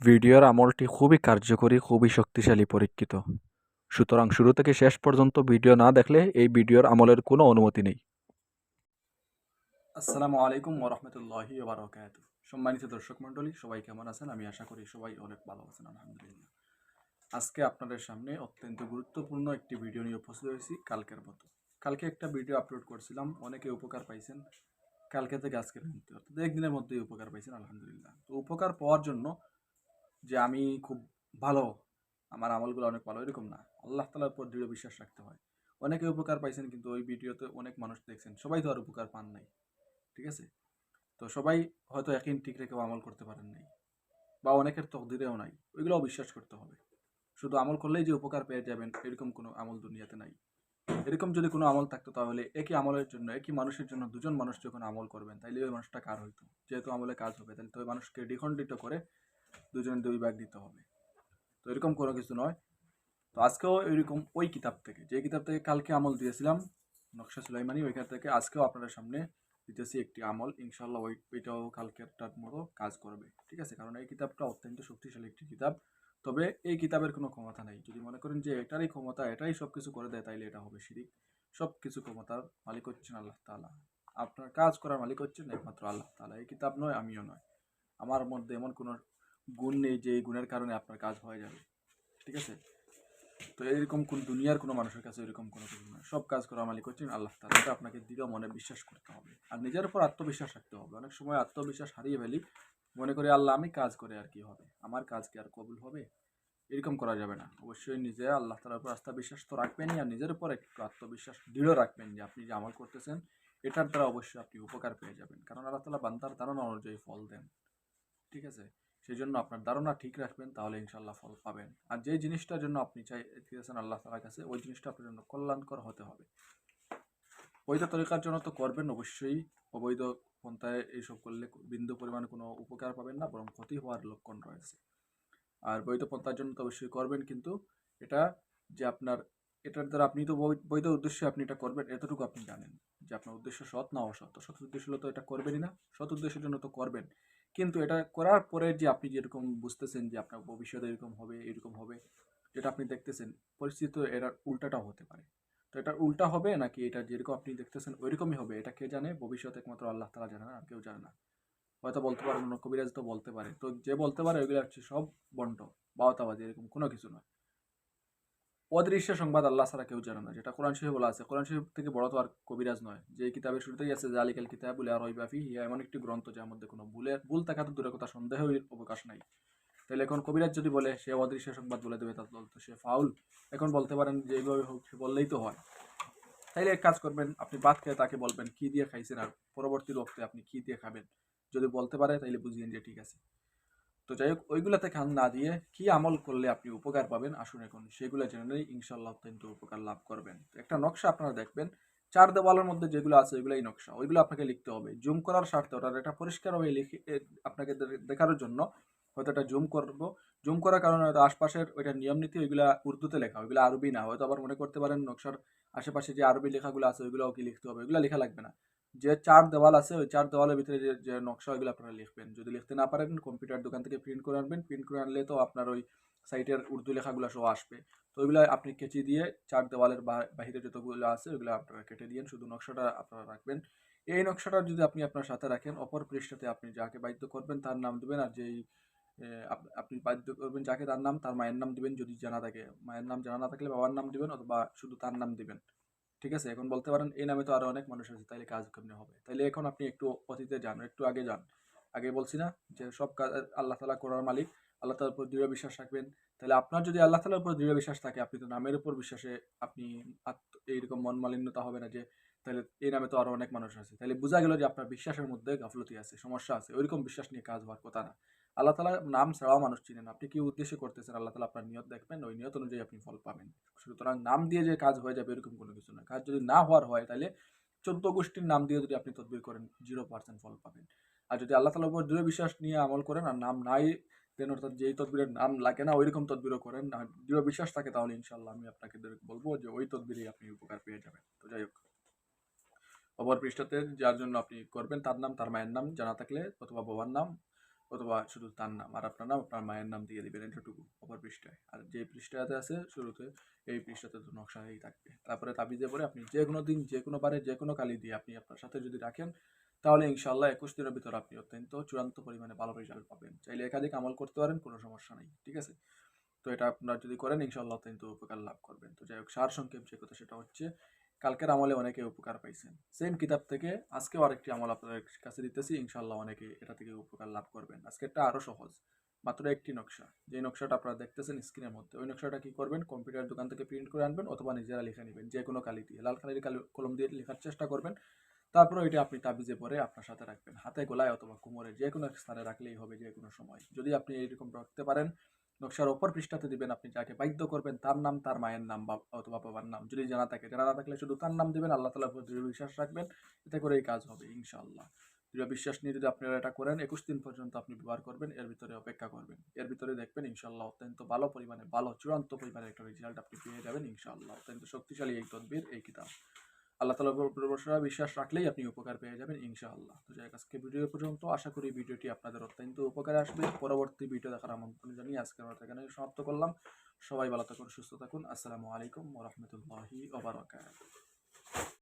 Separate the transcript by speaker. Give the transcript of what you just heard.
Speaker 1: ভিডিওর আমলটি খুবই কার্যকরী, খুবই শক্তিশালী পরীক্ষিত। সুতরাং শুরু থেকে শেষ পর্যন্ত ভিডিও না দেখলে এই ভিডিওর আমলের কোনো অনুমতি নেই।
Speaker 2: আসসালামু আলাইকুম ওরহমতুল্লাহি ওবরাকাত সম্মানিত দর্শক মণ্ডলী সবাই কেমন আছেন? আমি আশা করি সবাই অনেক ভালো আছেন আলহামদুলিল্লাহ। আজকে আপনাদের সামনে অত্যন্ত গুরুত্বপূর্ণ একটি ভিডিও নিয়ে উপস্থিত হয়েছি কালকের মতো। কালকে একটা ভিডিও আপলোড করছিলাম অনেকে উপকার পাইছেন। কালকে থেকে আজকের মধ্যে অর্থাৎ একদিনের মধ্যেই উপকার পাইছেন আলহামদুলিল্লাহ। তো উপকার পাওয়ার জন্য যে আমি খুব ভালো, আমার আমলগুলো অনেক ভালো, এরকম না। আল্লাহ তালার উপর দৃঢ় বিশ্বাস রাখতে হয়। অনেকে উপকার পাইছেন কিন্তু ওই ভিডিওতে অনেক মানুষ দেখছেন। সবাই তো আর উপকার পান নাই, ঠিক আছে? তো সবাই হয়তো একই ঠিক রেখেও আমল করতে পারেন নাই, বা অনেকের তকদিরেও নাই, ওইগুলোও বিশ্বাস করতে হবে। শুধু আমল করলেই যে উপকার পেয়ে যাবেন, এরকম কোনো আমল দুনিয়াতে নাই। এরকম যদি কোনো আমল থাকতো তাহলে একই আমলের জন্য, একই মানুষের জন্য দুজন মানুষ যখন আমল করবেন, তাইলে ওই মানুষটা কার হইতো? যেহেতু আমলে কাজ হবে তাহলে তো ওই মানুষকে দ্বিখণ্ডিত করে দুজনে দুই ভাগ দিতে হবে। তো এরকম কোনো কিছু নয়। তো আজকেও এরকম ওই কিতাব থেকে, যে কিতাব থেকে কালকে আমল দিয়েছিলাম, নকশা সুলাইমানি, ওইখান থেকে আজকেও আপনাদের সামনে দিতেছি একটি আমল। ইনশাল্লাহ ওই, ওইটাও কালকেরটার মতো কাজ করবে। ঠিক আছে? কারণ এই কিতাবটা অত্যন্ত শক্তিশালী একটি কিতাব। তবে এই কিতাবের কোনো ক্ষমতা নেই। যদি মনে করেন যে এটারই ক্ষমতা, এটাই সব কিছু করে দেয়, তাইলে এটা হবে শিরিক। সব কিছু ক্ষমতার মালিক হচ্ছেন আল্লাহ তালা আপনার কাজ করার মালিক হচ্ছেন একমাত্র আল্লাহ তালা এই কিতাব নয়, আমিও নয়। আমার মধ্যে এমন কোনো গুণ নেই যে এই গুণের কারণে আপনার কাজ হয়ে যাবে। ঠিক আছে? তো এরকম কোন দুনিয়ার কোনো মানুষের কাছে এরকম কোনো কিছু নয় সব কাজ করা মালিক হচ্ছেন আল্লাহ তালা এটা আপনাকে দৃঢ় মনে বিশ্বাস করতে হবে। আর নিজের উপর আত্মবিশ্বাস রাখতে হবে। অনেক সময় আত্মবিশ্বাস হারিয়ে ফেলি, মনে করি, আল্লাহ, আমি কাজ করে আর কি হবে? আমার কাজ কি আর কবুল হবে? এরকম করা যাবে না। অবশ্যই নিজে আল্লাহ তালার উপর আস্থা বিশ্বাস তো রাখবেনই আর নিজের উপর একটু আত্মবিশ্বাস দৃঢ় রাখবেন যে আপনি যে আমল করতেছেন, এটার দ্বারা অবশ্যই আপনি উপকার পেয়ে যাবেন। কারণ আল্লাহ তালা বান্দার ধারণা অনুযায়ী ফল দেন। ঠিক আছে? সেই জন্য আপনার ধারণা ঠিক রাখবেন, তাহলে ইনশাল্লাহ ফল পাবেন। আর যে জিনিসটার জন্য আপনি চাই চেয়েছেন আল্লাহ তালার কাছে, ওই জিনিসটা আপনার জন্য কল্যাণকর হতে হবে। বৈধ তরিকার জন্য তো করবেন অবশ্যই, অবৈধ পন্থায় এইসব করলে বিন্দু পরিমাণে কোনো উপকার পাবেন না, বরং ক্ষতি হওয়ার লক্ষণ রয়েছে। আর বৈধ পন্থার জন্য তো অবশ্যই করবেন, কিন্তু এটা যে আপনার, এটার দ্বারা আপনি তো বৈধ উদ্দেশ্যে আপনি এটা করবেন, এতটুকু আপনি জানেন যে আপনার উদ্দেশ্য সৎ না অসৎ। সৎ উদ্দেশ্য হলে তো এটা করবেনই না, সৎ উদ্দেশ্যের জন্য তো করবেন। কিন্তু এটা করার পরে যে আপনি যেরকম বুঝতেছেন যে আপনার ভবিষ্যতে এরকম হবে এরকম হবে, যেটা আপনি দেখতেছেন, পরিস্থিতি তো এটার উল্টাটাও হতে পারে। তো এটা উল্টা হবে নাকি এটা যেরকম আপনি দেখতেছেন ওইরকমই হবে, এটা কে জানে? ভবিষ্যতে একমাত্র আল্লাহ তালা জানে না, আর কেউ জানে না। হয়তো বলতে পারেন অন্য কবিরাজ তো বলতে পারে। তো যে বলতে পারে ওইগুলো হচ্ছে সব বন্ড বাওতাবাজি, এরকম কোনো কিছু নয়। অদৃশ্য সংবাদ আল্লাহ ছাড়া কেউ জানে না, যেটা কোরআন শরীফ বলা আছে। কোরআন শরীফ থেকে বড় তো আর কবিরাজ নয়। যে কিতাবের শুরুতেই আছে জালিকাল কিতাব বলে আর রইবাফি ইয়া এমন একটি গ্রন্থ যার মধ্যে কোনো ভুলে ভুল থাকা তো দূরের কথা সন্দেহের অবকাশ নাই। তাহলে এখন কবিরাজ যদি বলে, সে অদৃশ্য সংবাদ বলে দেবে তাহলে তো সে ফাউল। এখন বলতে পারেন যে এইভাবে হোক, সে বললেই তো হয়। তাইলে এক কাজ করবেন, আপনি ভাত খেয়ে তাকে বলবেন, কি দিয়ে খাইছেন? আর পরবর্তী রক্তে আপনি কি দিয়ে খাবেন? যদি বলতে পারে তাইলে বুঝিয়েন যে ঠিক আছে। তো যাই হোক ওইগুলাতে খান না দিয়ে কি আমল করলে আপনি উপকার পাবেন, আসুন এখন সেগুলো জেনে ইনশাল্লাহ অত্যন্ত উপকার লাভ করবেন। একটা নকশা আপনারা দেখবেন, চার দেওয়ালের মধ্যে যেগুলো আছে ওইগুলাই নকশা, ওইগুলো আপনাকে লিখতে হবে। জুম করার স্বার্থে ওটার এটা পরিষ্কারভাবে লিখে আপনাকে দেখার জন্য হয়তো এটা জুম করব। জুম করার কারণে হয়তো আশপাশের ওইটা নিয়ম নীতি ওইগুলা উর্দুতে লেখা, ওইগুলো আরবি না, হয়তো আবার মনে করতে পারেন নকশার আশেপাশে যে আরবি লেখাগুলো আছে ওইগুলোও কি লিখতে হবে, ওইগুলো লেখা লাগবে না। যে চার দেওয়াল আছে, ওই চার দেওয়ালের ভিতরে যে যে নকশা ওইগুলো আপনারা লিখবেন। যদি লিখতে না পারেন কম্পিউটার দোকান থেকে প্রিন্ট করে আনবেন। প্রিন্ট করে আনলে তো আপনার ওই সাইটের উর্দু লেখাগুলো সহ আসবে। তো ওইগুলো আপনি কেচি দিয়ে চার দেওয়ালের বাহিরে যতগুলো আছে, ওইগুলো আপনারা কেটে দিয়েন শুধু নকশাটা আপনারা রাখবেন। এই নকশাটা যদি আপনি আপনার সাথে রাখেন, অপর পৃষ্ঠাতে আপনি যাকে বাধ্য করবেন তার নাম দেবেন আর যেই আপনি বাধ্য করবেন যাকে তার নাম, তার মায়ের নাম দিবেন যদি জানা থাকে। মায়ের নাম জানা না থাকলে বাবার নাম দিবেন অথবা শুধু তার নাম দিবেন। ঠিক আছে? এখন বলতে পারেন, এই নামে তো আরও অনেক মানুষ আছে, তাইলে কাজ কেমনে হবে? তাইলে এখন আপনি একটু অতীতে যান, একটু আগে যান। আগে বলছি না যে সব কাজ আল্লাহ তালা করার মালিক, আল্লাহ তালার উপর দৃঢ় বিশ্বাস রাখবেন। তাহলে আপনার যদি আল্লাহ তালার উপর দৃঢ় বিশ্বাস থাকে, আপনি তো নামের উপর বিশ্বাসে আপনি এইরকম মন মালিন্যতা হবে না যে তাহলে এই নামে তো আরও অনেক মানুষ আছে। তাহলে বোঝা গেল যে আপনার বিশ্বাসের মধ্যে গাফলতি আছে, সমস্যা আছে। ওইরকম বিশ্বাস নিয়ে কাজ হওয়ার কথা না। আল্লাহ তালা নাম ছাড়াও মানুষ চিনেন। আপনি কি উদ্দেশ্যে করতেছেন? আল্লাহ তালা আপনার নিয়ত দেখবেন? ওই নিয়ত অনুযায়ী আপনি ফল পাবেন। সুতরাং নাম দিয়ে যে কাজ হয়ে যাবে এরকম কোনো কিছু না। কাজ যদি না হওয়ার হয়, তাহলে চোদ্দ গোষ্ঠীর নাম দিয়ে যদি আপনি তদবির করেন জিরো পার্সেন্ট ফল পাবেন। আর যদি আল্লাহ তালার উপর দৃঢ় বিশ্বাস নিয়ে আমল করেন আর নাম নাই, দেন অর্থাৎ যেই তদবিরের নাম লাগে না, ওইরকম তদবিরও করেন, আর দৃঢ় বিশ্বাস থাকে, তাহলে ইনশাল্লাহ আমি আপনাকে বলব যে ওই তদবিরেই আপনি উপকার পেয়ে যাবেন। তো যাই হোক। অপর পৃষ্ঠাতে যার জন্য আপনি করবেন, তার নাম, তার মায়ের নাম জানা থাকলে অথবা বাবার নাম অথবা শুধু তার নাম আর আপনার নাম, আপনার মায়ের নাম দিয়ে দিবেন এতটুকু অপর পৃষ্ঠায়। আর যে পৃষ্ঠাতে আছে শুরুতে, এই পৃষ্ঠাতে তো নকশাই থাকবে। তারপরে তাবিজে পরে আপনি যে কোনো দিন যে কোনো বারে যে কোনো কালি দিয়ে আপনি আপনার সাথে যদি রাখেন, তাহলে ইনশাল্লাহ একুশ দিনের ভিতর আপনি অত্যন্ত চূড়ান্ত পরিমাণে ভালো রেজাল্ট পাবেন। চাইলে একাধিক আমল করতে পারেন, কোনো সমস্যা নেই, ঠিক আছে? তো এটা আপনারা যদি করেন ইনশাল্লাহ অত্যন্ত উপকার লাভ করবেন। তো যাই হোক সার সংক্ষেপ যে কথা সেটা হচ্ছে কালকের আমলে অনেকে উপকার পাইছেন। সেম কিতাব থেকে আজকেও আরেকটি আমল আপনাদের কাছে দিতেছি ইনশাল্লাহ অনেকে এটা থেকে উপকার লাভ করবেন। আজকেরটা আরও সহজ, মাত্র একটি নকশা। যে নকশাটা আপনারা দেখতেছেন স্ক্রিনের মধ্যে, ওই নকশাটা কি করবেন? কম্পিউটার দোকান থেকে প্রিন্ট করে আনবেন অথবা নিজেরা লিখে নেবেন, যে কোনো কালি দিয়ে। লাল কালির কালি কলম দিয়ে লেখার চেষ্টা করবেন। তারপরে ওইটা আপনি তাবিজে পরে আপনার সাথে রাখবেন। হাতে গোলায় অথবা কোমরে যে কোনো স্থানে রাখলেই হবে যে কোনো সময়। যদি আপনি এইরকম রাখতে পারেন নকশার অপর পৃষ্ঠাতে দিবেন আপনি যাকে বাধ্য করবেন, তার নাম, তার মায়ের নাম বা অথবা বাবার নাম। যদি জানা থাকে, জানা না থাকলে শুধু তার নাম দিবেন, আল্লাহ তালা দৃঢ় বিশ্বাস রাখবেন। এতে করে এই কাজ হবে, ইনশাআল্লাহ। দৃঢ় বিশ্বাস নিয়ে যদি আপনারা এটা করেন, একুশ দিন পর্যন্ত আপনি ব্যবহার করবেন, এর ভিতরে অপেক্ষা করবেন। এর ভিতরে দেখবেন, ইনশাআল্লাহ, অত্যন্ত ভালো পরিমাণে, ভালো, চূড়ান্ত পরিমাণে একটা রেজাল্ট আপনি পেয়ে যাবেন, ইনশাআল্লাহ। অত্যন্ত শক্তিশালী এই তদবির, এই কিতাব। আল্লাহ তালা উপর বিশ্বাস রাখলেই আপনি উপকার পেয়ে যাবেন ইনশাআল্লাহ। তো যাই আজকে ভিডিও পর্যন্ত। আশা করি ভিডিওটি আপনাদের অত্যন্ত উপকারে আসবে। পরবর্তী ভিডিও দেখার আমন্ত্রণ জানিয়ে আজকের মতো এখানে সমাপ্ত করলাম। সবাই ভালো থাকুন, সুস্থ থাকুন। আসসালামু আলাইকুম ওরহমতুল্লাহি